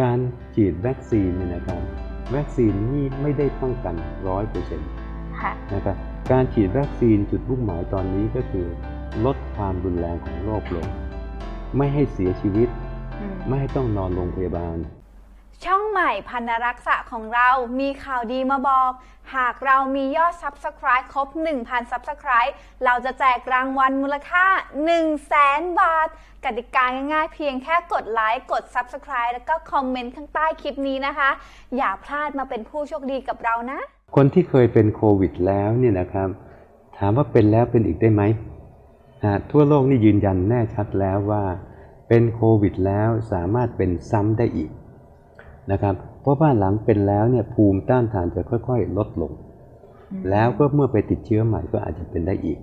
การฉีดวัคซีนเนี่ยนะครับวัคซีนนี่ไม่ได้ป้องกันร้อยเปอร์เซ็นต์ค่ะนะครับการฉีดวัคซีนจุดมุ่งหมายตอนนี้ก็คือ ลดความรุนแรงของโรคลง ไม่ให้เสียชีวิตอืมไม่ให้ต้องนอนโรงพยาบาล ช่องใหม่พันรักษะของเรามีข่าวดีมาบอก หากเรามียอด Subscribe ครบ 1,000 Subscribe เราจะแจกรางวัลมูลค่า 1 0 0 0 0แสนบาท กติกาง่ายๆเพียงแค่กดไลค์ กด Subscribe แล้วก็คอมเมนต์ข้างใต้คลิปนี้นะคะ อย่าพลาดมาเป็นผู้โชคดีกับเรานะ คนที่เคยเป็นโควิดแล้วเนี่ยนะครับ ถามว่าเป็นแล้วเป็นอีกได้ไหมทั่วโลกนี่ยืนยันแน่ชัดแล้วว่า เป็นโควิดแล้วสามารถเป็นซ้ำได้อีก นะครับ เพราะว่าหลังเป็นแล้วเนี่ยภูมิต้านทานจะค่อย ๆ ลดลง แล้วก็เมื่อไปติดเชื้อใหม่ก็อาจจะเป็นได้อีก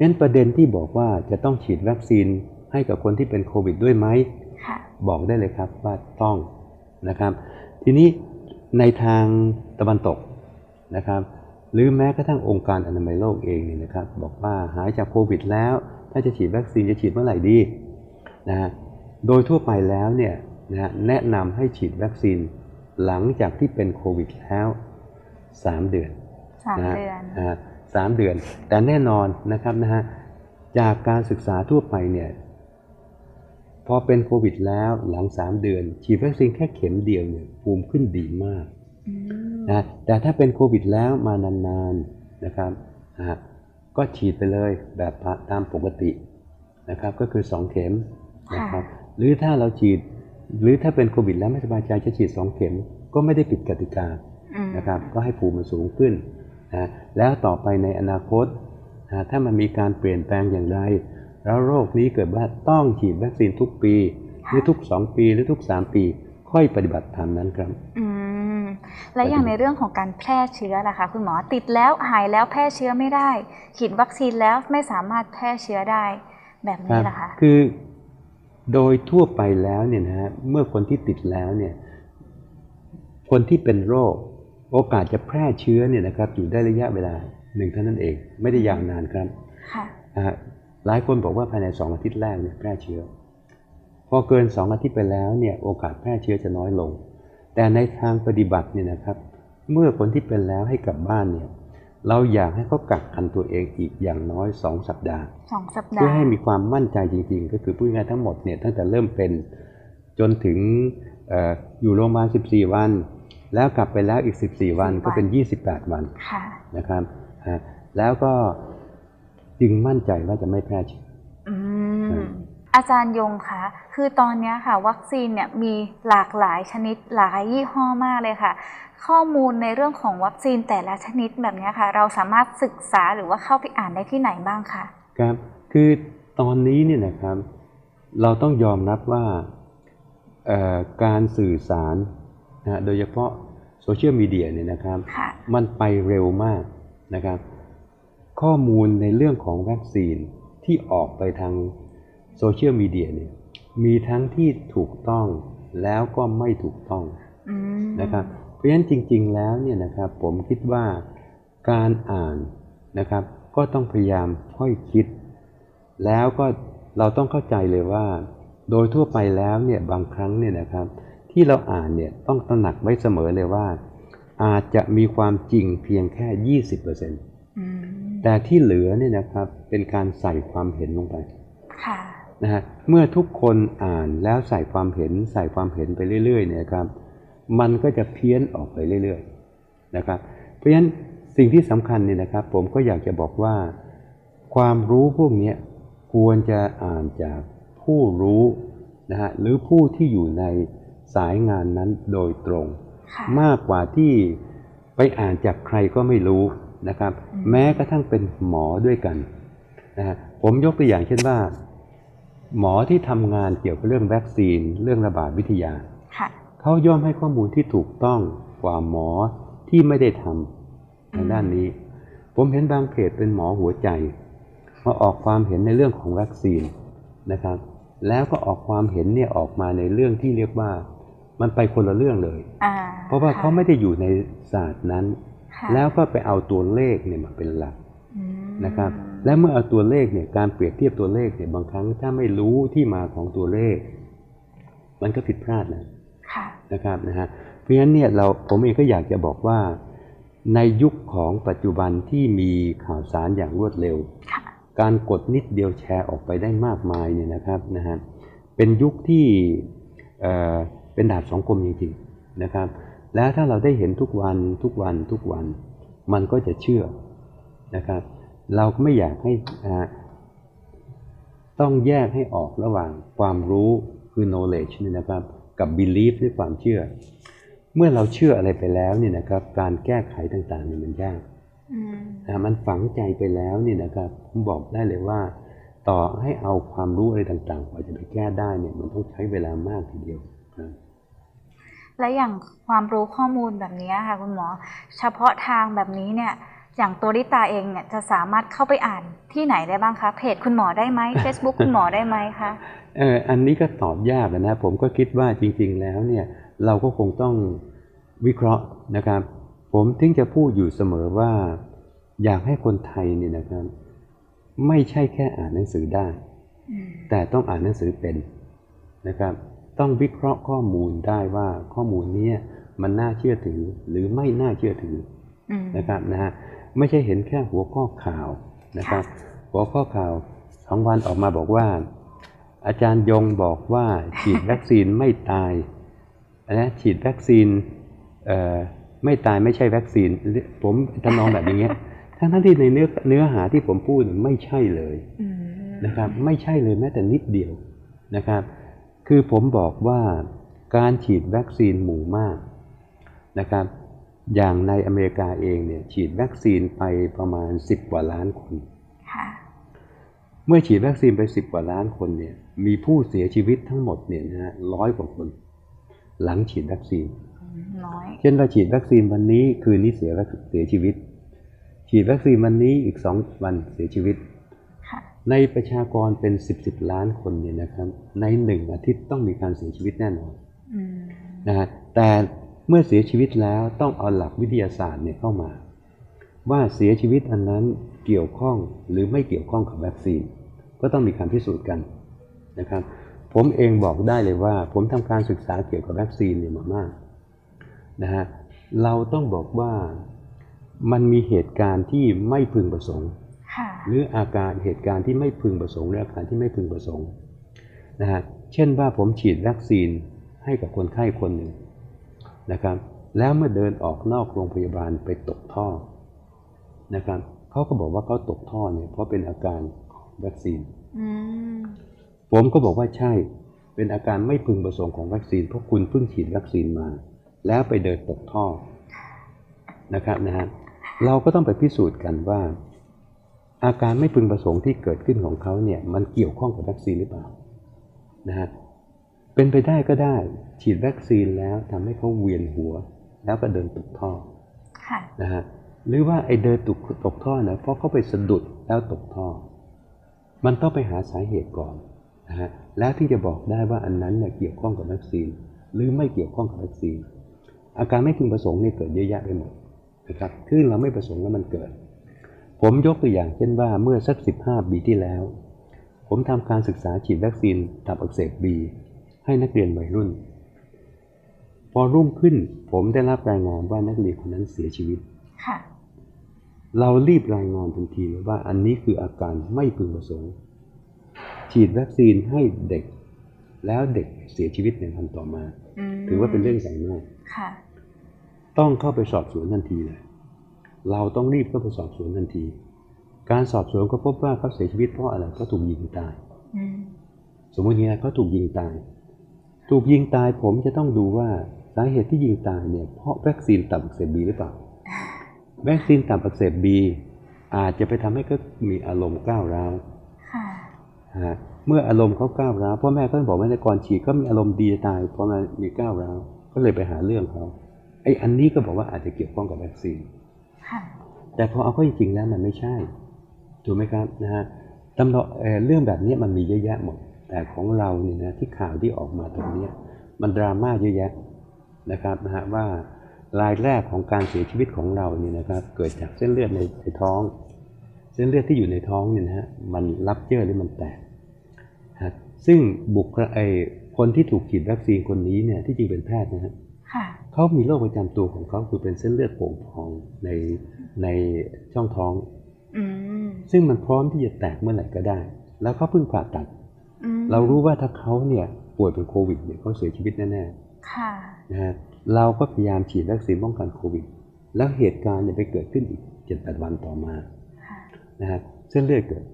นั้นประเด็นที่บอกว่าจะต้องฉีดวัคซีนให้กับคนที่เป็นโควิดด้วยไหมค่ะบอกได้เลยครับว่าต้องนะครับ ทีนี้ในทางตะวันตกนะครับ หรือแม้กระทั่งองค์การอนามัยโลกเองเนี่ยนะครับ บอกว่าหายจากโควิดแล้ว ถ้าจะฉีดวัคซีนจะฉีดเมื่อไหร่ดีนะฮะโดยทั่วไปแล้วเนี่ย นะฮะแนะนำให้ฉีดวัคซีนหลังจากที่เป็นโควิดแล้ว 3 เดือนสามนะฮะเดือนอ่าสามเดือน แต่แน่นอนนะครับนะฮะจากการศึกษาทั่วไปเนี่ยพอเป็นโควิดแล้วหลัง3เดือน ฉีดวัคซีนแค่เข็มเดียวเนี่ยภูมิขึ้นดีมากอืมนะแต่ถ้าเป็นโควิดแล้วมานานๆนะครับนะฮะก็ฉีดไปเลยแบบตามปกตินะครับ ก็คือ2เข็มนะครับหรือถ้าเราฉีด หรือถ้าเป็นโควิดแล้วไม่สบายใจจะฉีด2เข็ม ก็ไม่ได้ผิดกติกาอืมนะครับ ก็ให้ภูมิมันสูงขึ้นนะแล้วต่อไปในอนาคตนะถ้ามันมีการเปลี่ยนแปลงอย่างไร แล้วโรคนี้เกิดว่าต้องฉีดวัคซีนทุกปีหรือทุก2ปีหรือทุก3ปี ค่อยปฏิบัติตามนั้นครับอืมและอย่างในเรื่องของการแพร่เชื้อล่ะคะคุณหมอติดแล้วหายแล้วแพร่เชื้อไม่ได้ ฉีดวัคซีนแล้วไม่สามารถแพร่เชื้อได้แบบนี้ล่ะคะคือ โดยทั่วไปแล้วเนี่ยนะฮะเมื่อคนที่ติดแล้วเนี่ยคนที่เป็นโรคโอกาสจะแพร่เชื้อเนี่ยนะครับอยู่ได้ระยะเวลาหนึ่งเท่านั้นเอง ไม่ได้ยาวนานครับค่ะนะฮะหลายคนบอกว่าภายในสองอาทิตย์แรกเนี่ยแพร่เชื้อ พอเกินสองอาทิตย์ไปแล้วเนี่ยโอกาสแพร่เชื้อจะน้อยลง แต่ในทางปฏิบัติเนี่ยนะครับ เมื่อคนที่เป็นแล้วให้กลับบ้านเนี่ย เราอยากให้เขากักกันตัวเองอีกอย่างน้อย 2 สัปดาห์สองสัปดาเพื่อห์ให้มีความมั่นใจจริง ๆ ก็คือพูดง่ายๆทั้งหมดเนี่ยตั้งแต่เริ่มเป็นจนถึงเอออยู่โรงพยาบาล 14 วัน แล้วกลับไปแล้วอีก 14 วันก็เป็น 28 วันค่ะนะครับฮะแล้วก็จึงมั่นใจว่าจะไม่แพร่เชื้อ อืครัมบอาจารย์ยงคะคือตอนเนี้ยค่ะ วัคซีนเนี่ยมีหลากหลายชนิดหลายยี่ห้อมากเลยค่ะ ข้อมูลในเรื่องของวัคซีนแต่ละชนิดแบบเนี้ยค่ะ เราสามารถศึกษาหรือว่าเข้าไปอ่านได้ที่ไหนบ้างคะครับคือตอนนี้เนี่ยนะครับ เราต้องยอมรับว่าเอ่อการสื่อสารนะโดยเฉพาะโซเชียลมีเดียเนี่ยนะครับค่ะมันไปเร็วมากนะครับ ข้อมูลในเรื่องของวัคซีนที่ออกไปทาง โซเชียลมีเดียเนี่ยมีทั้งที่ถูกต้องแล้วก็ไม่ถูกต้องอืมนะครับเพราะฉะนั้นจริง ๆ แล้วเนี่ยนะครับผมคิดว่าการอ่านนะครับก็ต้องพยายามค่อยคิด แล้วก็เราต้องเข้าใจเลยว่า โดยทั่วไปแล้วเนี่ยบางครั้งเนี่ยนะครับ ที่เราอ่านเนี่ยต้องตระหนักไว้เสมอเลยว่า อาจจะมีความจริงเพียงแค่ 20%อืมแต่ที่เหลือเนี่ยนะครับเป็นการใส่ความเห็นลงไปค่ะ นะฮะเมื่อทุกคนอ่านแล้วใส่ความเห็นใส่ความเห็นไปเรื่อยๆเนี่ยครับมันก็จะเพี้ยนออกไปเรื่อยๆนะครับเพราะฉะนั้นสิ่งที่สำคัญเนี่ยนะครับ ผมก็อยากจะบอกว่าความรู้พวกเนี้ยควรจะอ่านจากผู้รู้นะฮะหรือผู้ที่อยู่ในสายงานนั้นโดยตรงค่ะมากกว่าที่ไปอ่านจากใครก็ไม่รู้นะครับอืมแม้กระทั่งเป็นหมอด้วยกันนะฮะผมยกตัวอย่างเช่นว่า หมอที่ทำงานเกี่ยวกับเรื่องวัคซีน เรื่องระบาดวิทยาค่ะเขาย่อมให้ข้อมูลที่ถูกต้องกว่าหมอที่ไม่ได้ทำในด้านนี้ ผมเห็นบางเพจเป็นหมอหัวใจ มาออกความเห็นในเรื่องของวัคซีนนะครับ แล้วก็ออกความเห็นเนี่ยออกมาในเรื่องที่เรียกว่ามันไปคนละเรื่องเลยอ่าเพราะว่าเขาไม่ได้อยู่ในศาสตร์นั้นค่ะแล้วก็ไปเอาตัวเลขเนี่ยมาเป็นหลักอืมนะครับ และเมื่อเอาตัวเลขเนี่ยการเปรียบเทียบตัวเลขเนี่ยบางครั้งถ้าไม่รู้ที่มาของตัวเลข มันก็ผิดพลาดนะค่ะนะครับนะฮะเพราะฉะนั้นเนี่ยเราผมเองก็อยากจะบอกว่า ในยุคของปัจจุบันที่มีข่าวสารอย่างรวดเร็วค่ะการกดนิดเดียวแชร์ออกไปได้มากมายเนี่ยนะครับนะฮะเป็นยุคที่เอ่อเป็นดาบสองคมจริงๆนะครับ แล้วถ้าเราได้เห็นทุกวันทุกวันทุกวัน มันก็จะเชื่อนะครับ เราก็ไม่อยากให้อ่าต้องแยกให้ออกระหว่างความรู้คือ knowledge เนี่ยนะครับกับ belief ด้วยความเชื่อ เมื่อเราเชื่ออะไรไปแล้วเนี่ยนะครับการแก้ไขต่างๆเนี่ยมันยากอืมนะมันฝังใจไปแล้วเนี่ยนะครับผมบอกได้เลยว่า ต่อให้เอาความรู้อะไรต่างๆกว่าจะไปแก้ได้เนี่ยมันต้องใช้เวลามากทีเดียวนะและอย่างความรู้ข้อมูลแบบนี้ค่ะคุณหมอ เฉพาะทางแบบนี้เนี่ย อย่างตัวลิตาเองเนี่ยจะสามารถเข้าไปอ่านที่ไหนได้บ้างคะ เพจคุณหมอได้ไหม Facebook คุณหมอได้ไหมคะเอออันนี้ก็ตอบยากนะผมก็คิดว่าจริง ๆ แล้วเนี่ยเราก็คงต้องวิเคราะห์นะครับ ผมถึงจะพูดอยู่เสมอว่า อยากให้คนไทยเนี่ยนะครับ ไม่ใช่แค่อ่านหนังสือได้อืมแต่ต้องอ่านหนังสือเป็นนะครับ ต้องวิเคราะห์ข้อมูลได้ว่าข้อมูลเนี้ยมันน่าเชื่อถือหรือไม่น่าเชื่อถืออืมนะครับนะฮะ ไม่ใช่เห็นแค่หัวข้อข่าวนะครับ หัวข้อข่าวสองวันออกมาบอกว่า อาจารย์ยงบอกว่าฉีดวัคซีนไม่ตายนะฉีดวัคซีนเอ่อไม่ตายไม่ใช่วัคซีน ผมทำนองแบบอย่างเงี้ยทั้งทั้งๆที่ในเนื้อเนื้อหาที่ผมพูดเนี่ยไม่ใช่เลยอืมนะครับ ไม่ใช่เลยแม้แต่นิดเดียวนะครับ คือผมบอกว่าการฉีดวัคซีนหมู่มากนะครับ อย่างในอเมริกาเองเนี่ยฉีดวัคซีนไปประมาณ 10 กว่าล้านคนค่ะเมื่อฉีดวัคซีนไป 10 กว่าล้านคนเนี่ยมีผู้เสียชีวิตทั้งหมดเนี่ยนะฮะร้อยกว่าคน หลังฉีดวัคซีนอืมน้อยเช่นเราฉีดวัคซีนวันนี้คืนนี้เสียวัคเสียชีวิต ฉีดวัคซีนวันนี้อีกสองวันเสียชีวิตค่ะในประชากรเป็น10 10ล้านคนเนี่ยนะครับ ในหนึ่งอาทิตย์ต้องมีการเสียชีวิตแน่นอนอืมนะฮะแต่ เมื่อเสียชีวิตแล้วต้องเอาหลักวิทยาศาสตร์เนี่ยเข้ามา ว่าเสียชีวิตอันนั้นเกี่ยวข้องหรือไม่เกี่ยวข้องกับวัคซีน ก็ต้องมีการพิสูจน์กันนะครับผมเองบอกได้เลยว่า ผมทำการศึกษาเกี่ยวกับวัคซีนเนี่ยมามากนะฮะเราต้องบอกว่ามันมีเหตุการณ์ที่ไม่พึงประสงค์ค่ะหรืออาการเหตุการณ์ที่ไม่พึงประสงค์หรืออาการที่ไม่พึงประสงค์นะฮะเช่นว่าผมฉีดวัคซีนให้กับคนไข้คนหนึ่ง นะครับ แล้วเมื่อเดินออกนอกโรงพยาบาลไปตกท่อนะครับเขาก็บอกว่าเขาตกท่อเนี่ยเพราะเป็นอาการของวัคซีนอืมผมก็บอกว่าใช่ เป็นอาการไม่พึงประสงค์ของวัคซีนเพราะคุณเพิ่งฉีดวัคซีนมา แล้วไปเดินตกท่อนะครับนะฮะเราก็ต้องไปพิสูจน์กันว่า อาการไม่พึงประสงค์ที่เกิดขึ้นของเขาเนี่ยมันเกี่ยวข้องกับวัคซีนหรือเปล่านะฮะ เป็นไปได้ก็ได้ ฉีดวัคซีนแล้วทำให้เขาเวียนหัว แล้วก็เดินตกท่อค่ะนะฮะหรือว่าไอ้เดินตกตกท่อนะเพราะเขาไปสะดุดแล้วตกท่อ มันต้องไปหาสาเหตุก่อนนะฮะแล้วที่จะบอกได้ว่าอันนั้นเนี่ยเกี่ยวข้องกับวัคซีน หรือไม่เกี่ยวข้องกับวัคซีน อาการไม่พึงประสงค์เนี่ยเกิดเยอะแยะไปหมดนะครับคือเราไม่ประสงค์แล้วมันเกิด ผมยกตัวอย่างเช่นว่าเมื่อสัก 15ปีที่แล้ว ผมทำการศึกษาฉีดวัคซีนตับอักเสบบี ให้นักเรียนวัยรุ่น พอรุ่งขึ้นผมได้รับรายงานว่านักเรียนคนนั้นเสียชีวิตค่ะเรารีบรายงานทันทีเลยว่าอันนี้คืออาการไม่พึงประสงค์ ฉีดวัคซีนให้เด็ก แล้วเด็กเสียชีวิตในวันต่อมาอืมถือว่าเป็นเรื่องใหญ่มากค่ะต้องเข้าไปสอบสวนทันทีเลย เราต้องรีบเข้าไปสอบสวนทันที การสอบสวนก็พบว่าเขาเสียชีวิตเพราะอะไรเขาถูกยิงตายอืมสมมติอย่างนี้เขาถูกยิงตาย ถูกยิงตายผมจะต้องดูว่าสาเหตุที่ยิงตายเนี่ยเพราะวัคซีนตับอักเสบบีหรือเปล่าวัคซีนตับอักเสบบีอาจจะไปทำให้เขามีอารมณ์ก้าวร้าวค่ะฮะเมื่ออารมณ์เขาก้าวร้าวพ่อแม่ก็บอกว่าในก่อนฉีดก็มีอารมณ์ดีจะตายเพราะมันมีก้าวร้าวก็เลยไปหาเรื่องเขาไอ้อันนี้ก็บอกว่าอาจจะเกี่ยวข้องกับวัคซีนค่ะแต่พอเอาเข้าจริงๆแล้วมันไม่ใช่ถูกไหมครับนะฮะตำรวจเอ่อเรื่องแบบนี้มันมีเยอะแยะหมด แต่ของเราเนี่ยนะที่ข่าวที่ออกมาตรงเนี้ยมันดราม่าเยอะแยะนะครับนะฮะว่ารายแรกของการเสียชีวิตของเราเนี่ยนะครับเกิดจากเส้นเลือดในในท้อง เส้นเลือดที่อยู่ในท้องเนี่ยนะฮะมันรับเยื่อหรือมันแตกฮะซึ่งบุคลไอคนที่ถูกฉีดวัคซีนคนนี้เนี่ยที่จริงเป็นแพทย์นะฮะค่ะเขามีโรคประจำตัวของเขาคือเป็นเส้นเลือดโป่งพองในในช่องท้องอืมซึ่งมันพร้อมที่จะแตกเมื่อไหร่ก็ได้ แล้วเขาเพิ่งผ่าตัดอืม เรารู้ว่าถ้าเขาเนี่ยป่วยเป็นโควิดเนี่ยเขาเสียชีวิตแน่ค่ะๆนะฮะเราก็พยายามฉีดวัคซีนป้องกันโควิด แล้วเหตุการณ์เนี่ยไปเกิดขึ้นอีกเจ็ดแปดวันต่อมาค่ะนะฮะเส้นเลือดเกิด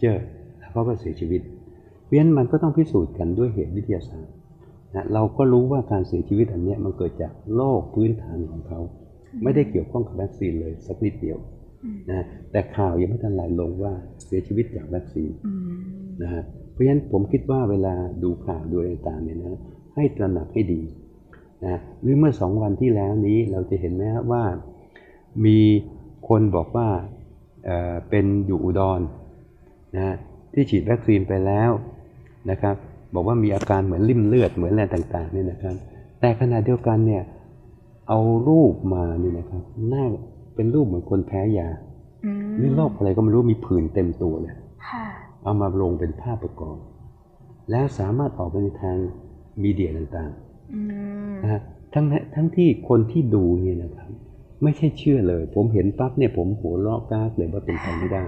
เจอแล้วเขาก็เสียชีวิต เพราะฉะนั้นมันก็ต้องพิสูจน์กันด้วยเหตุวิทยาศาสตร์นะเราก็รู้ว่าการเสียชีวิตอันเนี้ยมันเกิดจากโรคพื้นฐานของเขา ไม่ได้เกี่ยวข้องกับวัคซีนเลยสักนิดเดียวอืมนะฮะแต่ข่าวยังไม่ทันไหลลงว่าเสียชีวิตจากวัคซีนอืมนะฮะเพ ราะฉะนั้นผมคิดว่าเวลาดูข่าวดูอะไรต่างๆเนี่ยนะให้ตระหนักให้ดีนะหรือเมื่อสองวันที่แล้วนี้เราจะเห็นไหมฮะว่ามีคนบอกว่าเอ่อเป็นอยู่อุดรนะฮะที่ฉีดวัคซีนไปแล้วนะครับ บอกว่ามีอาการเหมือนริ่มเลือดเหมือนอะไรต่างๆเนี่ยนะครับ แต่ขณะเดียวกันเนี่ยเอารูปมานี่นะครับหน้าเป็นรูปเหมือนคนแพ้ยาอืมหรือโรคอะไรก็ไม่รู้มีผื่นเต็มตัวเลยค่ะ เอามาลงเป็นภาพประกอบ แล้วสามารถออกไปในทางมีเดียต่างอืมๆนะฮะทั้งทั้งที่คนที่ดูเนี่ยนะครับ ไม่ใช่เชื่อเลย ผมเห็นปั๊บเนี่ยผมหัวเราะกากเลยว่าเป็นไปไม่ได้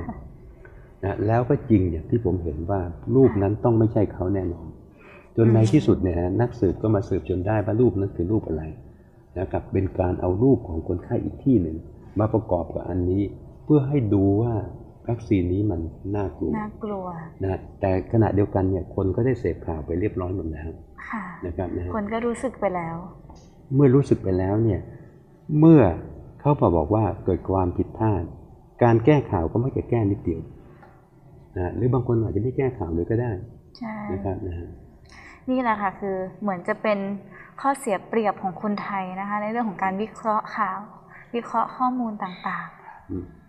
นะแล้วก็จริงอย่างที่ผมเห็นว่ารูปนั้นต้องไม่ใช่เขาแน่นอน จนในที่สุดเนี่ยฮะนักสืบก็มาสืบจนได้ว่ารูปนั้นคือรูปอะไรนะครับเป็นการเอารูปของคนไข้อีกที่หนึ่ง มาประกอบกับอันนี้ เพื่อให้ดูว่า วัคซีนนี้มันน่ากลัวน่ากลัวนะแต่ขณะเดียวกันเนี่ยคนก็ได้เสพข่าวไปเรียบร้อยหมดแล้วค่ะนะครับนะฮะคนก็รู้สึกไปแล้ว เมื่อรู้สึกไปแล้วเนี่ยเมื่อเขามาบอกว่าเกิดความผิดพลาดการแก้ข่าวก็ไม่จะแก้นิดเดียวนะหรือบางคนอาจจะไม่แก้ข่าวเลยก็ได้ใช่นะครับนะฮะนี่แหละค่ะคือเหมือนจะเป็นข้อเสียเปรียบของคนไทยนะคะ ในเรื่องของการวิเคราะห์ข่าว วิเคราะห์ข้อมูลต่างอืมๆ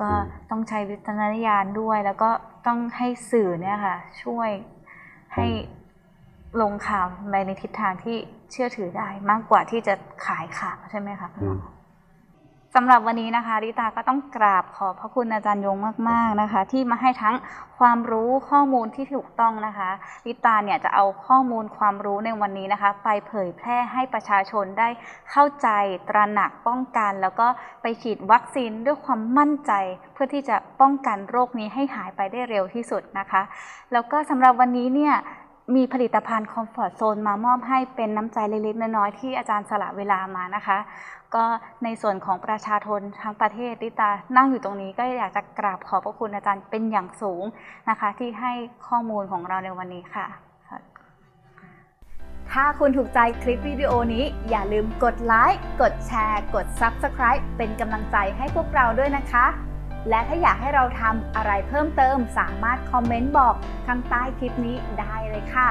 ก็อืมต้องใช้วิจารณญาณด้วย แล้วก็ต้องให้สื่อเนี่ยค่ะ ช่วยให้ลงข่าวไปในทิศทางที่เชื่อถือได้มากกว่าที่จะขายข่าวใช่ไหมคะคุณหมอ สำหรับวันนี้นะคะริตาก็ต้องกราบขอบพระคุณอาจารย์ยงมาก ๆนะคะ ที่มาให้ทั้งความรู้ข้อมูลที่ถูกต้องนะคะริตาเนี่ยจะเอาข้อมูลความรู้ในวันนี้นะคะ ไปเผยแพร่ให้ประชาชนได้เข้าใจตระหนักป้องกัน แล้วก็ไปฉีดวัคซีนด้วยความมั่นใจ เพื่อที่จะป้องกันโรคนี้ให้หายไปได้เร็วที่สุดนะคะ แล้วก็สำหรับวันนี้เนี่ยมีผลิตภัณฑ์คอมฟอร์ z โซนมามอบให้เป็นน้ำใจเล็กๆน้อยๆที่อาจารย์สละเวลามานะคะ ก็ในส่วนของประชาชนทั้งประเทศที่ตานั่งอยู่ตรงนี้ก็อยากจะกราบขอบพระคุณอาจารย์เป็นอย่างสูงนะคะ ที่ให้ข้อมูลของเราในวันนี้ค่ะ ถ้าคุณถูกใจคลิปวิดีโอนี้ อย่าลืมกดไลค์ กดแชร์ กด Subscribe เป็นกำลังใจให้พวกเราด้วยนะคะ และถ้าอยากให้เราทำอะไรเพิ่มเติม สามารถคอมเมนต์บอกข้างใต้คลิปนี้ได้เลยค่ะ